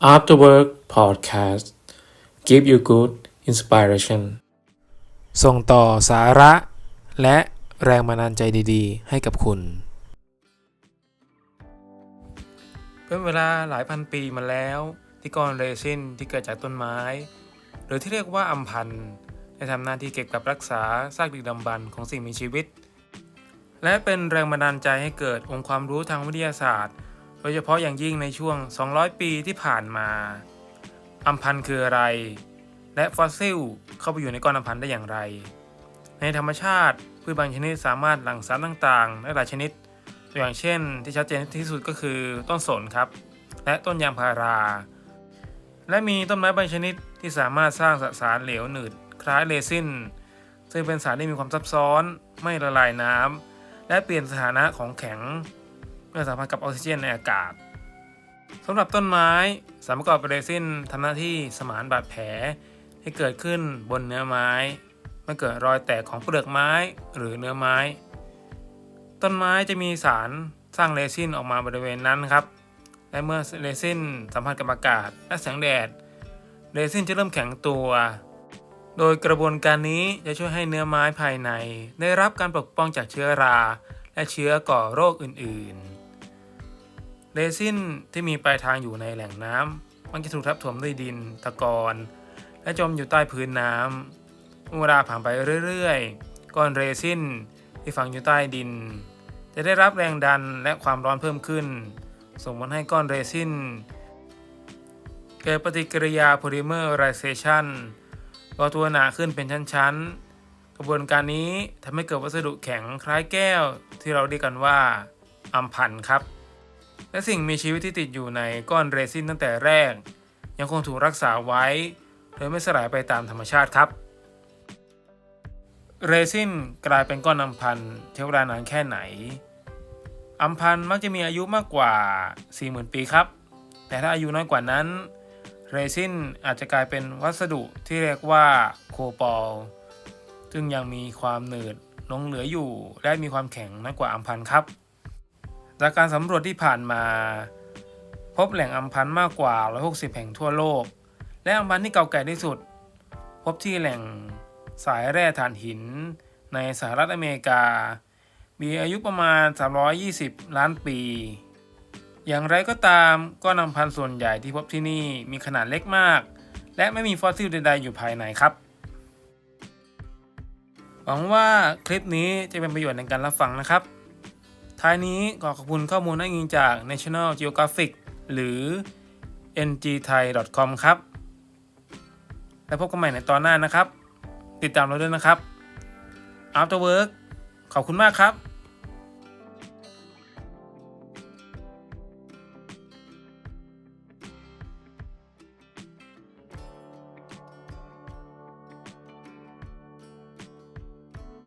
After Work Podcast Give you good inspiration ส่งต่อสาระ และแรงบันดาลใจดีๆ ให้กับคุณ เป็นเวลาหลายพันปีมาแล้ว ที่ก้อนเรซินที่เกิดจากต้นไม้ หรือที่เรียกว่าอัมพันธ์ได้ทำหน้าที่เก็บกับรักษาซากดึกดำบรรพ์ของสิ่งมีชีวิต และเป็นแรงบันดาลใจให้เกิดองค์ความรู้ทางวิทยาศาสตร์ โดยเฉพาะอย่างยิ่งในช่วง 200 ปีที่ผ่านมาอัมพันธ์คืออะไร และฟอสซิลเข้าไปอยู่ในก้อนอัมพันธ์ได้อย่างไร ในธรรมชาติพืชบางชนิดสามารถหลั่งสารต่างๆได้หลายชนิด ตัวอย่างเช่น ที่ชัดเจนที่สุดก็คือต้นสนครับ และต้นยางพารา และมีต้นไม้บางชนิดที่สามารถสร้างสสารเหลวหนืด คล้ายเรซินซึ่งเป็นสารที่มีความซับซ้อนไม่ละลายน้ำและเปลี่ยนสถานะของแข็ง เมื่อสัมผัสกับออกซิเจนในอากาศสำหรับต้นไม้สารประกอบเรซินทำหน้าที่สมานบาดแผลที่เกิดขึ้นบนเนื้อไม้เมื่อเกิดรอยแตกของเปลือกไม้หรือเนื้อไม้ ต้นไม้จะมีสารสร้างเรซินออกมาบริเวณนั้นครับ และเมื่อเรซินสัมผัสกับอากาศและแสงแดด เรซินจะเริ่มแข็งตัว โดยกระบวนการนี้จะช่วยให้เนื้อไม้ภายใน ได้รับการปกป้องจากเชื้อรา และเชื้อก่อโรคอื่น ๆ เรซินที่มีปลายทางอยู่ในแหล่งน้ำมันจะถูกทับถมด้วยดินตะกอนและจมอยู่ใต้พื้นน้ำเมื่อเวลาผ่านไปเรื่อยๆ ก้อนเรซินที่ฝังอยู่ใต้ดิน จะได้รับแรงดันและความร้อนเพิ่มขึ้น ส่งผลให้ก้อนเรซินเกิดปฏิกิริยาโพลิเมอร์ไรเซชันก่อตัวหนาขึ้นเป็นชั้นๆ กระบวนการนี้ทำให้เกิดวัสดุแข็งคล้ายแก้วที่เราเรียกกันว่าอัมพันธ์ครับ และสิ่งมีชีวิตที่ติดอยู่ในก้อนเรซินตั้งแต่แรก ยังคงถูกรักษาไว้โดยไม่สลายไปตามธรรมชาติครับเรซินกลายเป็นก้อนอัมพันธ์ใช้เวลานานแค่ไหน อัมพันธ์มักจะมีอายุมากกว่า 40,000 ปีครับ แต่ถ้าอายุน้อยกว่านั้น เรซินอาจจะกลายเป็นวัสดุที่เรียกว่าโคปอลซึ่งยังมีความหนืดลงเหลืออยู่ และมีความแข็งน้อยกว่าอัมพันธ์ครับ จากการสำรวจที่ผ่านมา พบแหล่งอัมพันธ์มากกว่า 160 แห่งทั่วโลก และอัมพันธ์ที่เก่าแก่ที่สุด พบที่แหล่งสายแร่ถ่านหินในสหรัฐอเมริกา มีอายุประมาณ 320 ล้านปี อย่างไรก็ตามก้อนอัมพันธ์ส่วนใหญ่ที่พบที่นี่มีขนาดเล็กมาก และไม่มีฟอสซิลใดๆอยู่ภายในครับหวังว่าคลิปนี้จะเป็นประโยชน์ในการรับฟังนะครับ ท้ายนี้ขอขอบคุณข้อมูลอ้างอิงจาก National Geographic หรือ ngthai.com ครับ แล้วพบกันใหม่ในตอนหน้านะครับ ติดตามเราด้วยนะครับ After Work ขอบคุณมากครับ